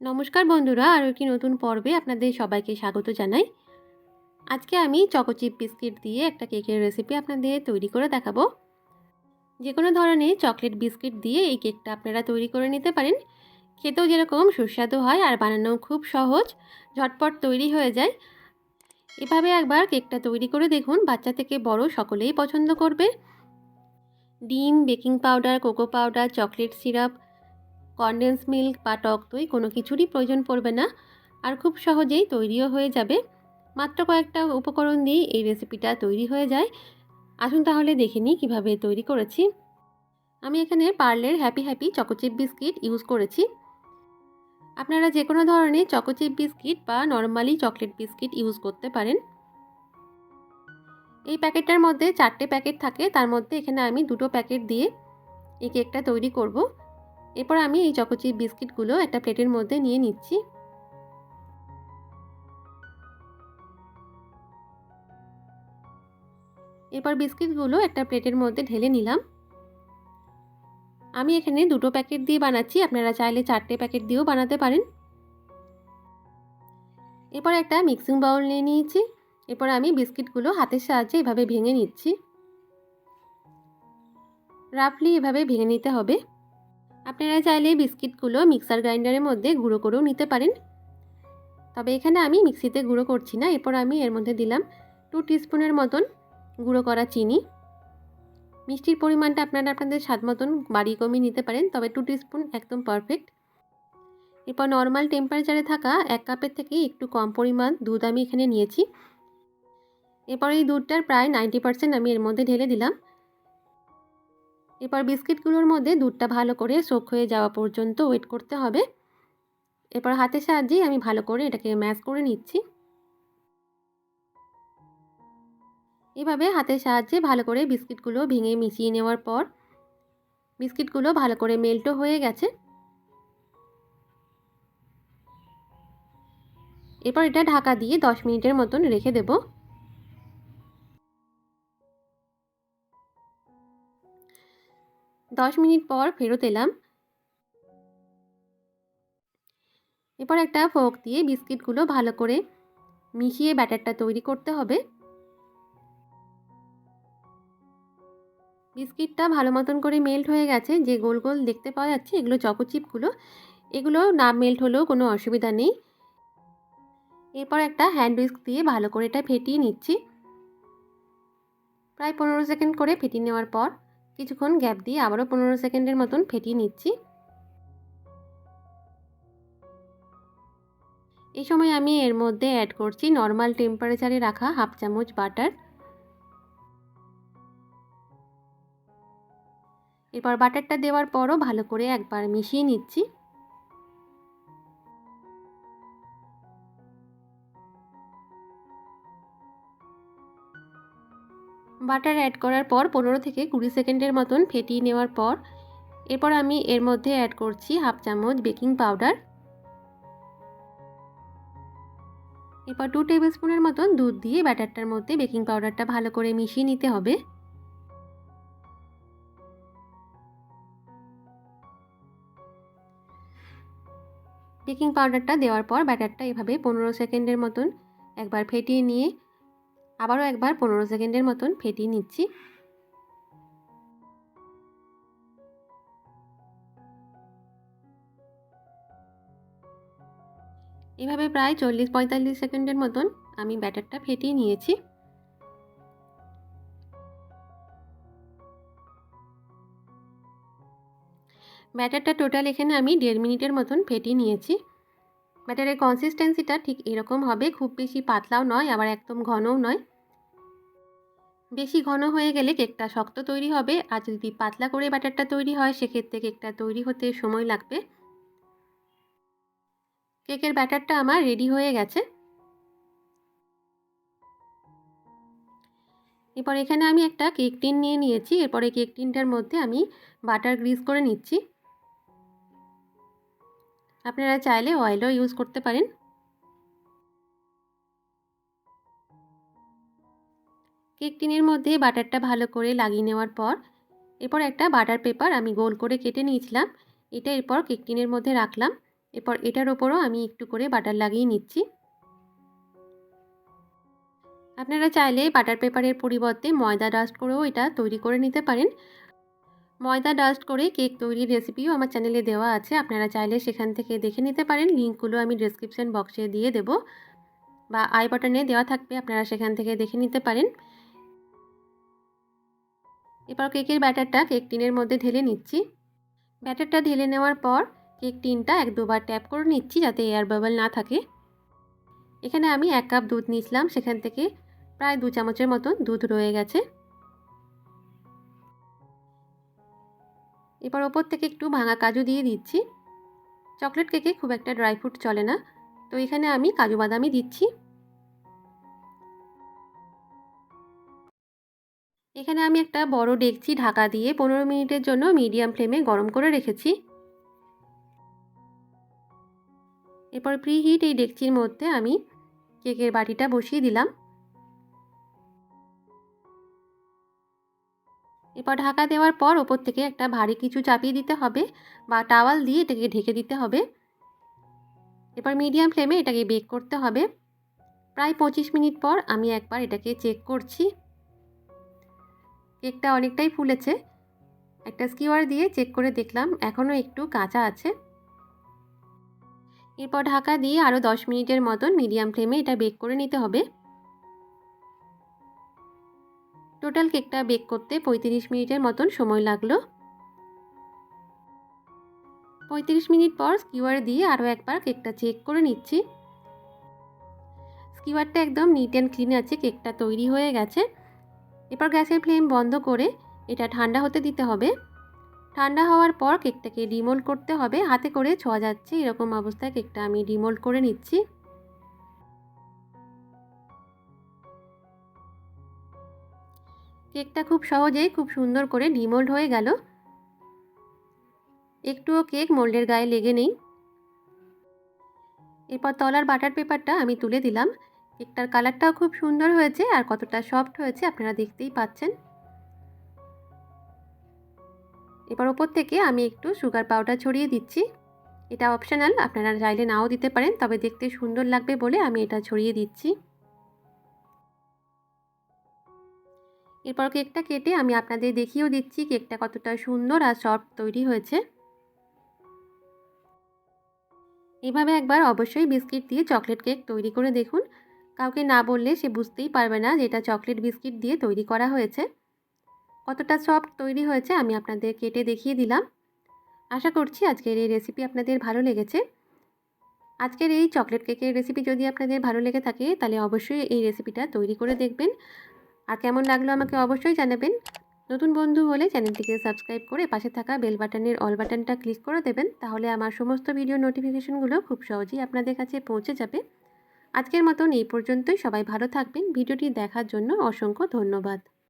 নমস্কার বন্ধুরা, আরও একটি নতুন পর্বে আপনাদের সবাইকে স্বাগত জানাই। আজকে আমি চকোচিপ বিস্কিট দিয়ে একটা কেকের রেসিপি আপনাদের তৈরি করে দেখাবো। যে কোনো ধরনের চকলেট বিস্কিট দিয়ে এই কেকটা আপনারা তৈরি করে নিতে পারেন। খেতেও যেরকম সুস্বাদু হয় আর বানানো খুব সহজ, ঝটপট তৈরি হয়ে যায়। এভাবে একবার কেকটা তৈরি করে দেখুন, বাচ্চা থেকে বড় সকলেই পছন্দ করবে। ডিম, baking powder, cocoa powder chocolate syrup condense milk বা টক দই কোনো কিছুরই প্রয়োজন পড়বে না আর খুব সহজেই তৈরিও হয়ে যাবে। মাত্র কয়েকটা উপকরণ দিয়ে এই রেসিপিটা তৈরি হয়ে যায়। আসুন তাহলে দেখে নিই কীভাবে তৈরি করেছি। আমি এখানে পার্লের happy happy choco chip biscuit use করেছি। আপনারা যে কোনো ধরনের চকোচিপ বিস্কিট বা নর্মালি চকলেট বিস্কিট ইউজ করতে পারেন। এই প্যাকেটটার মধ্যে চারটে প্যাকেট থাকে, তার মধ্যে এখানে আমি দুটো প্যাকেট দিয়ে এই কেকটা তৈরি করব। এরপর আমি এই চকোচিপ বিস্কিটগুলো একটা প্লেটের মধ্যে নিয়ে নিচ্ছি। এরপর বিস্কিটগুলো একটা প্লেটের মধ্যে ঢেলে নিলাম। আমি এখানে দুটো প্যাকেট দিয়ে বানাচ্ছি, আপনারা চাইলে চারটে প্যাকেট দিয়েও বানাতে পারেন। এরপর একটা মিক্সিং বাউল নিয়ে নিয়েছি। এরপর আমি বিস্কিটগুলো হাতের সাহায্যে এভাবে ভেঙে নিচ্ছি। রাফলি এভাবে ভেঙে নিতে হবে। আপনারা চাইলে বিস্কিটগুলো মিক্সার গ্রাইন্ডারের মধ্যে গুঁড়ো করেও নিতে পারেন। তবে এখানে আমি মিক্সিতে গুঁড়ো করছি না, এরপর আমি এর মধ্যে দিলাম টু টিস্পুনের মতন গুঁড়ো করা চিনি। মিষ্টির পরিমাণটা আপনারা আপনাদের স্বাদ মতন বাড়িয়ে কমিয়ে নিতে পারেন, তবে টু টিস্পুন একদম পারফেক্ট এরপর নর্মাল টেম্পারেচারে থাকা এক কাপের থেকে একটু কম পরিমাণ দুধ আমি এখানে নিয়েছি। এরপর এই দুধটার প্রায় নাইনটি পার্সেন্ট আমি এর মধ্যে ঢেলে দিলাম। এরপর বিস্কিটগুলোর মধ্যে দুধটা ভালো করে সোক হয়ে যাওয়া পর্যন্ত ওয়েট করতে হবে। এরপর হাতের সাহায্যেই আমি ভালো করে এটাকে ম্যাশ করে নিচ্ছি। এভাবে হাতের সাহায্যে ভালো করে বিস্কিটগুলো ভেঙে মিশিয়ে নেওয়ার পর বিস্কিটগুলো ভালো করে মেল্টও হয়ে গেছে। এরপর এটা ঢাকা দিয়ে দশ মিনিটের মতন রেখে দেবো। দশ মিনিট পর ফেরত এলাম। এরপর একটা ফোক দিয়ে বিস্কিটগুলো ভালো করে মিশিয়ে ব্যাটারটা তৈরি করতে হবে। বিস্কিটটা ভালো মতন করে মেল্ট হয়ে গেছে, যে গোল গোল দেখতে পাওয়া যাচ্ছে, এগুলো চকোচিপগুলো, এগুলো না মেল্ট হলেও কোনো অসুবিধা নেই। এরপর একটা হ্যান্ড উইস্ক দিয়ে ভালো করে এটা ফেটিয়ে নিচ্ছি। প্রায় পনেরো সেকেন্ড করে ফেটিয়ে নেওয়ার পর কিছুক্ষণ গ্যাপ দিয়ে আবারও পনেরো সেকেন্ডের মতন ফেটিয়ে নিচ্ছি। এই সময় আমি এর মধ্যে অ্যাড করছি নর্মাল টেম্পারেচারে রাখা হাফ চামচ বাটার এরপর বাটারটা দেওয়ার পরও ভালো করে একবার মিশিয়ে নিচ্ছি। বাটার অ্যাড করার পর পনেরো থেকে কুড়ি সেকেন্ডের মতন ফেটিয়ে নেওয়ার পর, এরপর আমি এর মধ্যে অ্যাড করছি হাফ চামচ বেকিং পাউডার। এরপর টু টেবিল স্পুনের মতন দুধ দিয়ে ব্যাটারটার মধ্যে বেকিং পাউডারটা ভালো করে মিশিয়ে নিতে হবে। বেকিং পাউডারটা দেওয়ার পর ব্যাটারটা এভাবে পনেরো সেকেন্ডের মতন একবার ফেটিয়ে নিয়ে আবারও একবার পনেরো সেকেন্ডের মতন ফেটিয়ে নিচ্ছি। এভাবে প্রায় চল্লিশ পঁয়তাল্লিশ সেকেন্ডের মতন আমি ব্যাটারটা ফেটিয়ে নিয়েছি। ব্যাটারটা টোটাল এখানে আমি দেড় মিনিটের মতন ফেটিয়ে নিয়েছি। ব্যাটারের কনসিস্টেন্সিটা ঠিক এরকম হবে, খুব বেশি পাতলাও নয়, আবার একদম ঘনও নয়। বেশি ঘন হয়ে গেলে কেকটা শক্ত তৈরি হবে, আর যদি পাতলা করে ব্যাটারটা তৈরি হয়, সেক্ষেত্রে কেকটা তৈরি হতে সময় লাগবে। কেকের ব্যাটারটা আমার রেডি হয়ে গেছে। এরপর এখানে আমি একটা কেক টিন নিয়ে নিয়েছি, এরপরে কেক টিনটার মধ্যে আমি বাটার গ্রিজ করে নিচ্ছি। আপনারা চাইলে অয়েলও ইউজ করতে পারেন। কেক টিনের মধ্যে বাটারটা ভালো করে লাগিয়ে নেওয়ার পর, এরপর একটা বাটার পেপার আমি গোল করে কেটে নিয়েছিলাম। এটা এরপর কেক টিনের মধ্যে রাখলাম। এরপর এটার ওপরও আমি একটু করে বাটার লাগিয়ে নিচ্ছি। আপনারা চাইলে বাটার পেপারের পরিবর্তে ময়দা ডাস্ট করেও এটা তৈরি করে নিতে পারেন। ময়দা ডাস্ট করে কেক তৈরির রেসিপিও আমার চ্যানেলে দেওয়া আছে। আপনারা চাইলে সেখান থেকে দেখে নিতে পারেন। লিঙ্কগুলো আমি ডিসক্রিপশান বক্সে দিয়ে দেব বা আই বাটনে দেওয়া থাকবে, আপনারা সেখান থেকে দেখে নিতে পারেন। এরপর কেকের ব্যাটারটা কেক টিনের মধ্যে ঢেলে নিচ্ছি। ব্যাটারটা ঢেলে নেওয়ার পর কেক টিনটা এক দুবার ট্যাপ করে নিচ্ছি যাতে এয়ার বাবল না থাকে। এখানে আমি এক কাপ দুধ নিয়েছিলাম, সেখান থেকে প্রায় দু চামচের মতন দুধ রয়ে গেছে। এবার ওপর থেকে একটু ভাঙা কাজু দিয়ে দিচ্ছি। চকলেট কেকে খুব একটা ড্রাই ফ্রুট চলে না। তো এখানে আমি কাজু বাদামই দিচ্ছি। এখানে আমি একটা বড় ডেকচি ঢাকা দিয়ে পনেরো মিনিটের জন্য মিডিয়াম ফ্লেমে গরম করে রেখেছি। এরপর প্রিহিট এই ডেকচির মধ্যে আমি কেকের বাটিটা বসিয়ে দিলাম। এরপর ঢাকা দেওয়ার পর ওপর থেকে একটা ভারী কিছু চাপিয়ে দিতে হবে বা টাওয়াল দিয়ে এটাকে ঢেকে দিতে হবে। এরপর মিডিয়াম ফ্লেমে এটাকে বেক করতে হবে। প্রায় পঁচিশ মিনিট পর আমি একবার এটাকে চেক করছি। কেকটা অনেকটাই ফুলেছে। একটা স্কিওয়ার দিয়ে চেক করে দেখলাম এখনও একটু কাঁচা আছে। এরপর ঢাকা দিয়ে আরও দশ মিনিটের মতন মিডিয়াম ফ্লেমে এটা বেক করে নিতে হবে। টোটাল কেকটা বেক করতে পঁয়ত্রিশ মিনিটের মতন সময় লাগল। পঁয়ত্রিশ মিনিট পর স্কিওয়ার দিয়ে আরও একবার কেকটা চেক করে নিচ্ছি। স্কিওয়ারটা একদম নিট অ্যান্ড ক্লিন আছে, কেকটা তৈরি হয়ে গেছে। এরপর গ্যাসের ফ্লেম বন্ধ করে এটা ঠান্ডা হতে দিতে হবে। ঠান্ডা হওয়ার পর কেকটাকে ডিমোল্ড করতে হবে। হাতে করে ছোঁয়া যাচ্ছে, এরকম অবস্থায় কেকটা আমি ডিমোল্ড করে নিচ্ছি। কেকটা খুব সহজেই খুব সুন্দর করে ডিমোল্ড হয়ে গেল। একটুও কেক মোল্ডের গায়ে লেগে নেই। এরপর তলার বাটার পেপারটা আমি তুলে দিলাম। কেকটার কালারটাও খুব সুন্দর হয়েছে আর কতটা সফট হয়েছে আপনারা দেখতেই পাচ্ছেন। এবার ওপর থেকে আমি একটু সুগার পাউডার ছড়িয়ে দিচ্ছি। এটা অপশনাল, আপনারা চাইলে নাও দিতে পারেন, তবে দেখতে সুন্দর লাগবে বলে আমি এটা ছড়িয়ে দিচ্ছি। এরপর কেকটা কেটে আমি আপনাদের দেখিয়েও দিচ্ছি কেকটা কতটা সুন্দর আর সফট তৈরি হয়েছে। এভাবে একবার অবশ্যই বিস্কিট দিয়ে চকলেট কেক তৈরি করে দেখুন। কাউকে না বললে সে বুঝতেই পারবে না যে এটা চকলেট বিস্কিট দিয়ে তৈরি করা হয়েছে। কতটা সফট তৈরি হয়েছে আমি আপনাদের কেটে দেখিয়ে দিলাম। আশা করছি আজকের এই রেসিপি আপনাদের ভালো লেগেছে। আজকের এই চকলেট কেকের রেসিপি যদি আপনাদের ভালো লেগে থাকে তাহলে অবশ্যই এই রেসিপিটা তৈরি করে দেখবেন। আর কেমন লাগল আমাকে অবশ্যই জানাবেন। নতুন বন্ধু হলে চ্যানেলটিকে সাবস্ক্রাইব করে পাশে থাকা বেল বাটনের অল বাটনটা ক্লিক করে দেবেন, তাহলে আমার সমস্ত ভিডিও নোটিফিকেশনগুলো খুব সহজেই আপনাদের কাছে পৌঁছে যাবে। আজকের মতন এই পর্যন্তই, সবাই ভালো থাকবেন। ভিডিওটি দেখার জন্য অসংখ্য ধন্যবাদ।